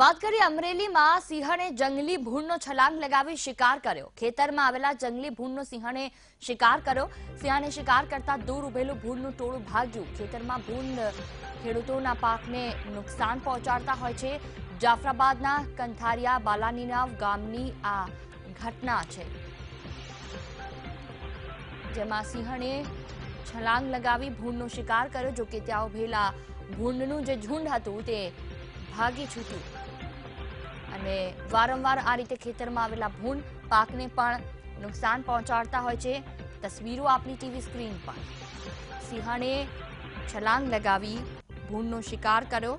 વાત કરીએ અમરેલીમાં સિંહણે જંગલી ભૂંડનો છલાંગ લગાવી શિકાર કર્યો. ખેતરમાં આવેલા જંગલી ભૂંડનો સિંહણે શિકાર કર્યો. સિંહણે શિકાર કરતા દૂર ઉભેલું ભૂંડનું ટોળું ભાગ્યું. ખેતરમાં ભૂંડ ખેડૂતોના પાકને નુકસાન પહોંચાડતા હોય છે. જાફરાબાદના કંથારિયા બાલાનીનાવ ગામની આ ઘટના છે. જેમાં સિંહણે છલાંગ લગાવી ભૂંડનો શિકાર કર્યો, જોકે ત્યાં ઉભેલા ભૂંડનું જે ઝુંડ હતું તે ભાગી છૂટ્યું. અને વારંવાર આ રીતે ખેતરમાં આવેલા ભૂંડ પાકને પણ નુકસાન પહોંચાડતા હોય છે. તસવીરો આપણી ટીવી સ્ક્રીન પર. સિંહણે છલાંગ લગાવી ભૂંડનો શિકાર કર્યો.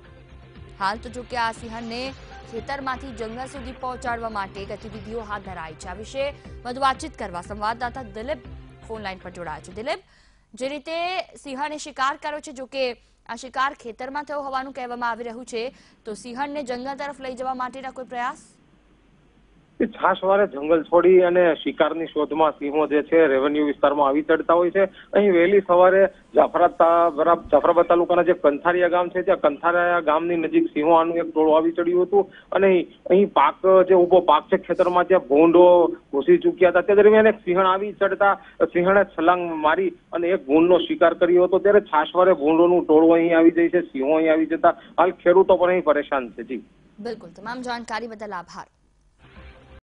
હાલ તો જો કે આ સિંહણને ખેતરમાંથી જંગલ સુધી પહોંચાડવા માટે ગતિવિધિઓ હાથ ધરાઈ છે. આ વિશે વધુ વાતચીત કરવા સંવાદદાતા દિલીપ ફોન લાઈન પર જોડાયા છે. દિલીપ, જે રીતે સિંહણે શિકાર કર્યો છે, જો કે આ શિકાર ખેતરમાં થયો હોવાનું કહેવામાં આવી રહ્યું છે. તો સિંહણને જંગલ તરફ લઈ જવા માટેના કોઈ પ્રયાસ? છાશવારે જંગલ છોડી અને શિકારની શોધમાં સિંહો જે છે રેવન્યુ વિસ્તારમાં આવી ચડતા હોય છે. અહીં વહેલી સવારે જાફરાબાદ તા- જાફરાબાદ તાલુકાના જે કંથારિયા ગામ છે, ત્યાં કંથારિયા ગામની નજીક સિંહો આનું એક ટોળું આવી ચડ્યું હતું. અને અહીં પાક જે ઊભો પાક છે, ખેતરમાં ત્યાં ભૂંડો ઘૂસી ચૂક્યા હતા તે દરમિયાન એક સિંહણ આવી ચડતા, સિંહણે છલાંગ મારી અને એક ભૂંડનો શિકાર કર્યો હતો. ત્યારે છાશવારે ભૂંડોનું ટોળું અહીં આવી જાય છે, સિંહો અહીં આવી જતા. હાલ ખેડૂતો પણ અહીં પરેશાન છે. જી. બિલકુલ. તમામ જાણકારી બદલ આભાર.